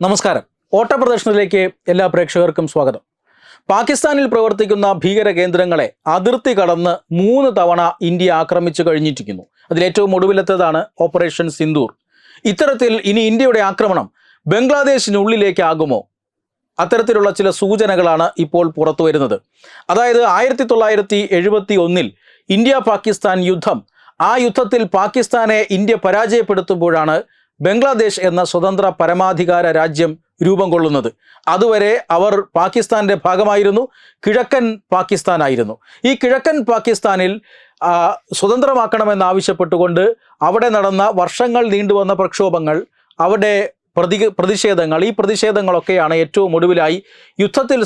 നമസ്കാരം. ഓട്ടപ്രദർശനത്തിലേക്ക് എല്ലാ പ്രേക്ഷകർക്കും സ്വാഗതം. പാകിസ്ഥാനിൽ പ്രവർത്തിക്കുന്ന ഭീകര കേന്ദ്രങ്ങളെ അതിർത്തി കടന്ന് മൂന്ന് തവണ ഇന്ത്യ ആക്രമിച്ചു കഴിഞ്ഞിരിക്കുന്നു. അതിലേറ്റവും ഒടുവിലത്തതാണ് ഓപ്പറേഷൻ സിന്ദൂർ. ഇത്തരത്തിൽ ഇനി ഇന്ത്യയുടെ ആക്രമണം ബംഗ്ലാദേശിനുള്ളിലേക്കാകുമോ? അത്തരത്തിലുള്ള ചില സൂചനകളാണ് ഇപ്പോൾ പുറത്തു വരുന്നത്. അതായത് ആയിരത്തി തൊള്ളായിരത്തി എഴുപത്തി ഒന്നിൽ ഇന്ത്യ പാകിസ്ഥാൻ യുദ്ധം ആ യുദ്ധത്തിൽ പാകിസ്ഥാനെ ഇന്ത്യ പരാജയപ്പെടുത്തുമ്പോഴാണ് ബംഗ്ലാദേശ് എന്ന സ്വതന്ത്ര പരമാധികാര രാജ്യം രൂപം കൊള്ളുന്നത്. അതുവരെ അവർ പാകിസ്ഥാന്റെ ഭാഗമായിരുന്നു കിഴക്കൻ പാകിസ്ഥാനായിരുന്നു. ഈ കിഴക്കൻ പാകിസ്ഥാനിൽ സ്വതന്ത്രമാക്കണമെന്നാവശ്യപ്പെട്ടുകൊണ്ട് അവിടെ നടന്ന വർഷങ്ങൾ നീണ്ടുവന്ന പ്രക്ഷോഭങ്ങൾ അവിടെ പ്രതി പ്രതിഷേധങ്ങൾ. ഈ പ്രതിഷേധങ്ങളൊക്കെയാണ് ഏറ്റവും ഒടുവിലായി യുദ്ധത്തിൽ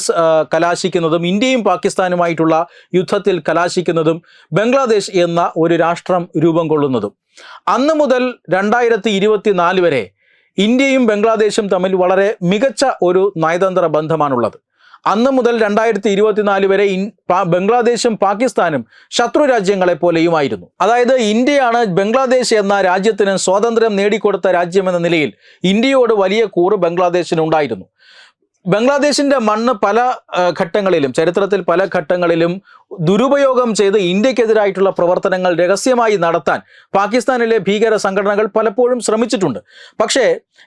കലാശിക്കുന്നതും ഇന്ത്യയും പാകിസ്ഥാനുമായിട്ടുള്ള യുദ്ധത്തിൽ കലാശിക്കുന്നതും ബംഗ്ലാദേശ് എന്ന ഒരു രാഷ്ട്രം രൂപം കൊള്ളുന്നതും. അന്ന് മുതൽ രണ്ടായിരത്തി ഇരുപത്തിനാല് വരെ ഇന്ത്യയും ബംഗ്ലാദേശും തമ്മിൽ വളരെ മികച്ച ഒരു നയതന്ത്ര ബന്ധമാണുള്ളത്. അന്ന് മുതൽ രണ്ടായിരത്തി ഇരുപത്തിനാല് വരെ ബംഗ്ലാദേശും പാകിസ്ഥാനും ശത്രു രാജ്യങ്ങളെ പോലെയുമായിരുന്നു. അതായത് ഇന്ത്യയാണ് ബംഗ്ലാദേശ് എന്ന രാജ്യത്തിന് സ്വാതന്ത്ര്യം നേടിക്കൊടുത്ത രാജ്യമെന്ന നിലയിൽ ഇന്ത്യയോട് വലിയ കൂറ് ബംഗ്ലാദേശിനുണ്ടായിരുന്നു. ബംഗ്ലാദേശിന്റെ മണ്ണ് പല ഘട്ടങ്ങളിലും ചരിത്രത്തിൽ പല ഘട്ടങ്ങളിലും ദുരുപയോഗം ചെയ്ത് ഇന്ത്യക്കെതിരായിട്ടുള്ള പ്രവർത്തനങ്ങൾ രഹസ്യമായി നടത്താൻ പാകിസ്ഥാനിലെ ഭീകര സംഘടനകൾ പലപ്പോഴും ശ്രമിച്ചിട്ടുണ്ട്. പക്ഷേ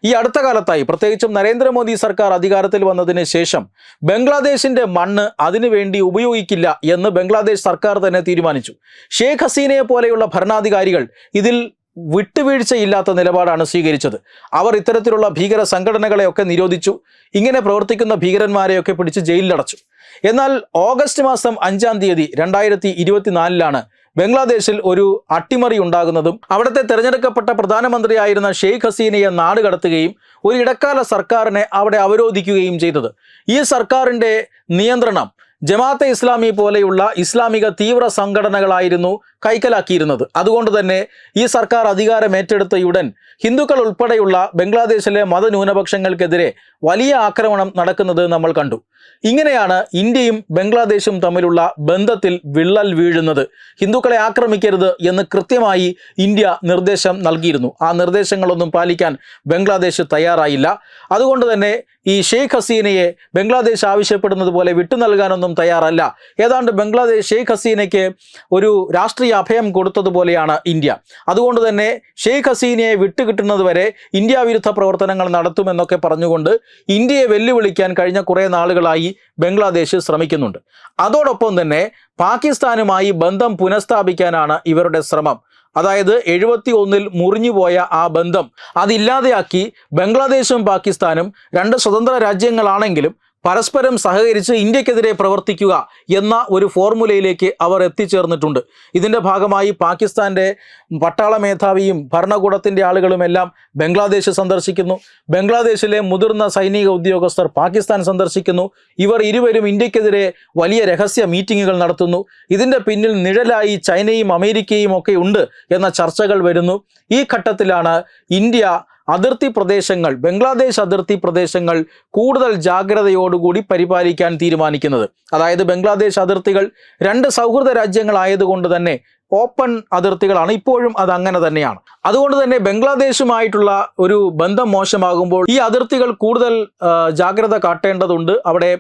ഈ അടുത്ത കാലത്തായി പ്രത്യേകിച്ചും നരേന്ദ്രമോദി സർക്കാർ അധികാരത്തിൽ വന്നതിന് ശേഷം ബംഗ്ലാദേശിന്റെ മണ്ണ് അതിനുവേണ്ടി ഉപയോഗിക്കില്ല എന്ന് ബംഗ്ലാദേശ് സർക്കാർ തന്നെ തീരുമാനിച്ചു. ഷേഖ് ഹസീനയെ പോലെയുള്ള ഭരണാധികാരികൾ ഇതിൽ വിട്ടുവീഴ്ചയില്ലാത്ത നിലപാടാണ് സ്വീകരിച്ചത്. അവർ ഇത്തരത്തിലുള്ള ഭീകര സംഘടനകളെയൊക്കെ നിരോധിച്ചു ഇങ്ങനെ പ്രവർത്തിക്കുന്ന ഭീകരന്മാരെയൊക്കെ പിടിച്ച് ജയിലിലടച്ചു. എന്നാൽ ഓഗസ്റ്റ് മാസം അഞ്ചാം തീയതി രണ്ടായിരത്തി ഇരുപത്തിനാലിലാണ് ബംഗ്ലാദേശിൽ ഒരു അട്ടിമറി ഉണ്ടാകുന്നതും അവിടുത്തെ തെരഞ്ഞെടുക്കപ്പെട്ട പ്രധാനമന്ത്രിയായിരുന്ന ഷെയ്ഖ് ഹസീനയെ നാട് കടത്തുകയും ഒരു ഇടക്കാല സർക്കാരിനെ അവിടെ അവരോധിക്കുകയും ചെയ്തത്. ഈ സർക്കാരിന്റെ നിയന്ത്രണം ജമാഅത്തെ ഇസ്ലാമി പോലെയുള്ള ഇസ്ലാമിക തീവ്ര സംഘടനകളായിരുന്നു കൈക്കലാക്കിയിരുന്നത്. അതുകൊണ്ട് തന്നെ ഈ സർക്കാർ അധികാരം ഏറ്റെടുത്തയുടൻ ഹിന്ദുക്കൾ ഉൾപ്പെടെയുള്ള ബംഗ്ലാദേശിലെ മതന്യൂനപക്ഷങ്ങൾക്കെതിരെ വലിയ ആക്രമണം നടക്കുന്നത് നമ്മൾ കണ്ടു. ഇങ്ങനെയാണ് ഇന്ത്യയും ബംഗ്ലാദേശും തമ്മിലുള്ള ബന്ധത്തിൽ വിള്ളൽ വീഴുന്നത്. ഹിന്ദുക്കളെ ആക്രമിക്കരുത് എന്ന് കൃത്യമായി ഇന്ത്യ നിർദ്ദേശം നൽകിയിരുന്നു. ആ നിർദ്ദേശങ്ങളൊന്നും പാലിക്കാൻ ബംഗ്ലാദേശ് തയ്യാറായില്ല. അതുകൊണ്ട് തന്നെ ഈ ഷെയ്ഖ് ഹസീനയെ ബംഗ്ലാദേശ് ആവശ്യപ്പെടുന്നത് പോലെ വിട്ടു നൽകാനൊന്നും തയ്യാറല്ല. ഏതാണ്ട് ബംഗ്ലാദേശ് ഷെയ്ഖ് ഹസീനയ്ക്ക് ഒരു രാഷ്ട്രീയ അഭയം കൊടുത്തതുപോലെയാണ് ഇന്ത്യ. അതുകൊണ്ട് തന്നെ ഷെയ്ഖ് ഹസീനയെ വിട്ടുകിട്ടുന്നത് വരെ ഇന്ത്യ വിരുദ്ധ പ്രവർത്തനങ്ങൾ നടത്തുമെന്നൊക്കെ പറഞ്ഞുകൊണ്ട് ഇന്ത്യയെ വെല്ലുവിളിക്കാൻ കഴിഞ്ഞ കുറേ നാളുകളായി ബംഗ്ലാദേശ് ശ്രമിക്കുന്നുണ്ട്. അതോടൊപ്പം തന്നെ പാകിസ്ഥാനുമായി ബന്ധം പുനഃസ്ഥാപിക്കാനാണ് ഇവരുടെ ശ്രമം. അതായത് എഴുപത്തി ഒന്നിൽ മുറിഞ്ഞുപോയ ആ ബന്ധം അതില്ലാതെയാക്കി ബംഗ്ലാദേശും പാകിസ്ഥാനും രണ്ട് സ്വതന്ത്ര രാജ്യങ്ങളാണെങ്കിലും പരസ്പരം സഹകരിച്ച് ഇന്ത്യക്കെതിരെ പ്രവർത്തിക്കുക എന്ന ഒരു ഫോർമുലയിലേക്ക് അവർ എത്തിച്ചേർന്നിട്ടുണ്ട്. ഇതിന്റെ ഭാഗമായി പാകിസ്ഥാന്റെ പട്ടാള മേധാവിയും ഭരണകൂടത്തിന്റെ ആളുകളുമെല്ലാം ബംഗ്ലാദേശ് സന്ദർശിക്കുന്നു. ബംഗ്ലാദേശിലെ മുതിർന്ന സൈനിക ഉദ്യോഗസ്ഥർ പാകിസ്ഥാൻ സന്ദർശിക്കുന്നു. ഇവർ ഇരുവരും ഇന്ത്യക്കെതിരെ വലിയ രഹസ്യ മീറ്റിങ്ങുകൾ നടത്തുന്നു. ഇതിന്റെ പിന്നിൽ നിഴലായി ചൈനയും അമേരിക്കയും ഒക്കെ ഉണ്ട് എന്ന ചർച്ചകൾ വരുന്നു. ഈ ഘട്ടത്തിലാണ് ഇന്ത്യ അതിർത്തി പ്രദേശങ്ങൾ ബംഗ്ലാദേശ് അതിർത്തി പ്രദേശങ്ങൾ കൂടുതൽ ജാഗ്രതയോടുകൂടി പരിപാലിക്കാൻ തീരുമാനിക്കുന്നത്. അതായത് ബംഗ്ലാദേശ് അതിർത്തികൾ രണ്ട് സൗഹൃദ രാജ്യങ്ങളായതുകൊണ്ട് തന്നെ ഓപ്പൺ അതിർത്തികളാണ്. ഇപ്പോഴും അത് അങ്ങനെ തന്നെയാണ്. അതുകൊണ്ട് തന്നെ ബംഗ്ലാദേശുമായിട്ടുള്ള ഒരു ബന്ധം മോശമാകുമ്പോൾ ഈ അതിർത്തികൾ കൂടുതൽ ജാഗ്രത കാട്ടേണ്ടതുണ്ട്. അവിടെ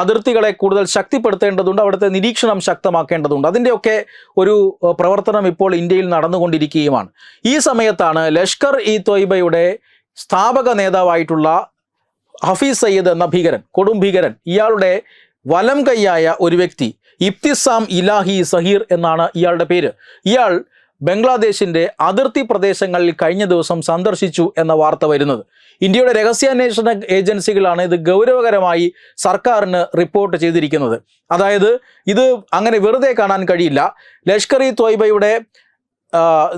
അതിർത്തികളെ കൂടുതൽ ശക്തിപ്പെടുത്തേണ്ടതുണ്ട് അവിടുത്തെ നിരീക്ഷണം ശക്തമാക്കേണ്ടതുണ്ട്. അതിന്റെയൊക്കെ ഒരു പ്രവർത്തനം ഇപ്പോൾ ഇന്ത്യയിൽ നടന്നുകൊണ്ടിരിക്കുകയുമാണ്. ഈ സമയത്താണ് ലഷ്കർ ഇ തൊയ്ബയുടെ സ്ഥാപക നേതാവായിട്ടുള്ള ഹഫീസ് സയ്യിദ് എന്ന ഭീകരൻ കൊടും ഭീകരൻ ഇയാളുടെ വലം കൈയായ ഒരു വ്യക്തി ഇബ്തിസാം ഇലാഹി സഹീർ എന്നാണ് ഇയാളുടെ പേര്. ഇയാൾ ബംഗ്ലാദേശിന്റെ അതിർത്തി പ്രദേശങ്ങളിൽ കഴിഞ്ഞ ദിവസം സന്ദർശിച്ചു എന്ന വാർത്ത വരുന്നത്. ഇന്ത്യയുടെ രഹസ്യാന്വേഷണ ഏജൻസികളാണ് ഇത് ഗൗരവകരമായി സർക്കാരിന് റിപ്പോർട്ട് ചെയ്തിരിക്കുന്നത്. അതായത് ഇത് അങ്ങനെ വെറുതെ കാണാൻ കഴിയില്ല. ലഷ്കർ ഇ തോയ്ബയുടെ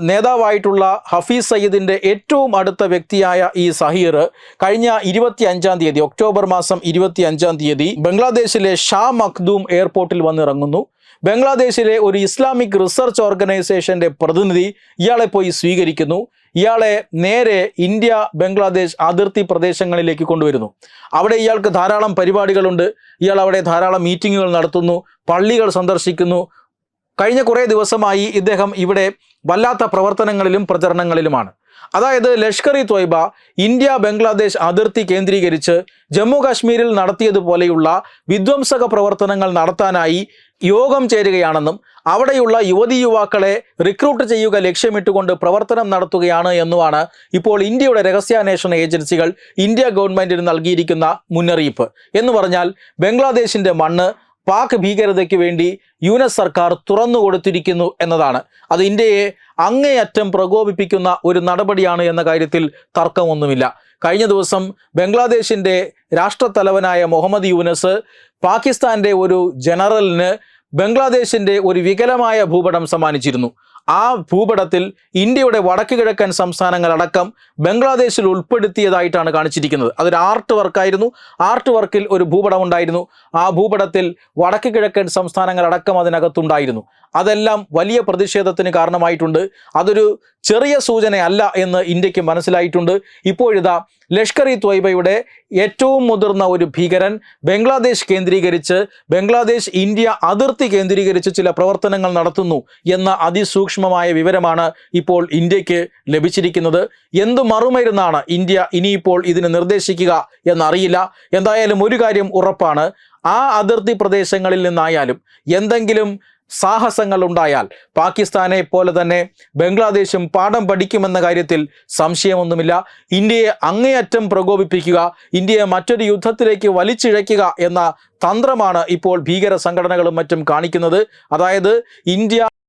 നേതാവായിട്ടുള്ള ഹഫീസ് സയ്യിദിന്റെ ഏറ്റവും അടുത്ത വ്യക്തിയായ ഈ സഹീർ കഴിഞ്ഞ ഇരുപത്തി അഞ്ചാം തീയതി ഒക്ടോബർ മാസം ഇരുപത്തി അഞ്ചാം തീയതി ബംഗ്ലാദേശിലെ ഷാ മഖ്ദൂം എയർപോർട്ടിൽ വന്നിറങ്ങുന്നു. ബംഗ്ലാദേശിലെ ഒരു ഇസ്ലാമിക് റിസർച്ച് ഓർഗനൈസേഷന്റെ പ്രതിനിധി ഇയാളെ പോയി സ്വീകരിക്കുന്നു. ഇയാളെ നേരെ ഇന്ത്യ ബംഗ്ലാദേശ് അതിർത്തി പ്രദേശങ്ങളിലേക്ക് കൊണ്ടുവരുന്നു. അവിടെ ഇയാൾക്ക് ധാരാളം പരിപാടികളുണ്ട്. ഇയാൾ അവിടെ ധാരാളം മീറ്റിങ്ങുകൾ നടത്തുന്നു പള്ളികൾ സന്ദർശിക്കുന്നു. കഴിഞ്ഞ കുറേ ദിവസമായി ഇദ്ദേഹം ഇവിടെ വല്ലാത്ത പ്രവർത്തനങ്ങളിലും പ്രചരണങ്ങളിലുമാണ്. അതായത് ലഷ്കർ ഇ ത്വയ്ബ ഇന്ത്യ ബംഗ്ലാദേശ് അതിർത്തി കേന്ദ്രീകരിച്ച് ജമ്മു കാശ്മീരിൽ നടത്തിയതുപോലെയുള്ള വിധ്വംസക പ്രവർത്തനങ്ങൾ നടത്താനായി യോഗം ചേരുകയാണെന്നും അവിടെയുള്ള യുവതി യുവാക്കളെ റിക്രൂട്ട് ചെയ്യുക ലക്ഷ്യമിട്ടുകൊണ്ട് പ്രവർത്തനം നടത്തുകയാണ് എന്നുമാണ് ഇപ്പോൾ ഇന്ത്യയുടെ രഹസ്യാന്വേഷണ ഏജൻസികൾ ഇന്ത്യ ഗവൺമെന്റിന് നൽകിയിരിക്കുന്ന മുന്നറിയിപ്പ്. എന്ന് പറഞ്ഞാൽ ബംഗ്ലാദേശിന്റെ മണ്ണ് പാക് ഭീകരതയ്ക്ക് വേണ്ടി യു എസ് സർക്കാർ തുറന്നു കൊടുത്തിരിക്കുന്നു എന്നതാണ്. അത് ഇന്ത്യയെ അങ്ങേയറ്റം പ്രകോപിപ്പിക്കുന്ന ഒരു നടപടിയാണ് എന്ന കാര്യത്തിൽ തർക്കമൊന്നുമില്ല. കഴിഞ്ഞ ദിവസം ബംഗ്ലാദേശിന്റെ രാഷ്ട്രത്തലവനായ മുഹമ്മദ് യൂനസ് പാകിസ്ഥാന്റെ ഒരു ജനറലിന് ബംഗ്ലാദേശിന്റെ ഒരു വികലമായ ഭൂപടം സമ്മാനിച്ചിരുന്നു. ആ ഭൂപടത്തിൽ ഇന്ത്യയുടെ വടക്ക് കിഴക്കൻ സംസ്ഥാനങ്ങളടക്കം ബംഗ്ലാദേശിൽ ഉൾപ്പെടുത്തിയതായിട്ടാണ് കാണിച്ചിരിക്കുന്നത്. അതൊരു ആർട്ട് വർക്കായിരുന്നു. ആർട്ട് വർക്കിൽ ഒരു ഭൂപടം ഉണ്ടായിരുന്നു. ആ ഭൂപടത്തിൽ വടക്ക് കിഴക്കൻ സംസ്ഥാനങ്ങളടക്കം അതിനകത്തുണ്ടായിരുന്നു. അതെല്ലാം വലിയ പ്രതിഷേധത്തിന് കാരണമായിട്ടുണ്ട്. അതൊരു ചെറിയ സൂചനയല്ല എന്ന് ഇന്ത്യയ്ക്ക് മനസ്സിലായിട്ടുണ്ട്. ഇപ്പോഴിതാ ലഷ്കർ ഇ ത്വയ്ബയുടെ ഏറ്റവും മുതിർന്ന ഒരു ഭീകരൻ ബംഗ്ലാദേശ് കേന്ദ്രീകരിച്ച് ബംഗ്ലാദേശ് ഇന്ത്യ അതിർത്തി കേന്ദ്രീകരിച്ച് ചില പ്രവർത്തനങ്ങൾ നടത്തുന്നു എന്ന അതിസൂക്ഷ്മമായ വിവരമാണ് ഇപ്പോൾ ഇന്ത്യയ്ക്ക് ലഭിച്ചിരിക്കുന്നത്. എന്തു മറുമരുന്നാണ് ഇന്ത്യ ഇനിയിപ്പോൾ ഇതിന് നിർദ്ദേശിക്കുക എന്നറിയില്ല. എന്തായാലും ഒരു കാര്യം ഉറപ്പാണ്. ആ അതിർത്തി പ്രദേശങ്ങളിൽ നിന്നായാലും എന്തെങ്കിലും സാഹസങ്ങൾ ഉണ്ടായാൽ പാകിസ്ഥാനെ പോലെ തന്നെ ബംഗ്ലാദേശും പാഠം പഠിക്കുമെന്ന കാര്യത്തിൽ സംശയമൊന്നുമില്ല. ഇന്ത്യയെ അങ്ങേയറ്റം പ്രകോപിപ്പിക്കുക ഇന്ത്യയെ മറ്റൊരു യുദ്ധത്തിലേക്ക് വലിച്ചിഴയ്ക്കുക എന്ന തന്ത്രമാണ് ഇപ്പോൾ ഭീകര സംഘടനകളും മറ്റും കാണിക്കുന്നത്. അതായത് ഇന്ത്യ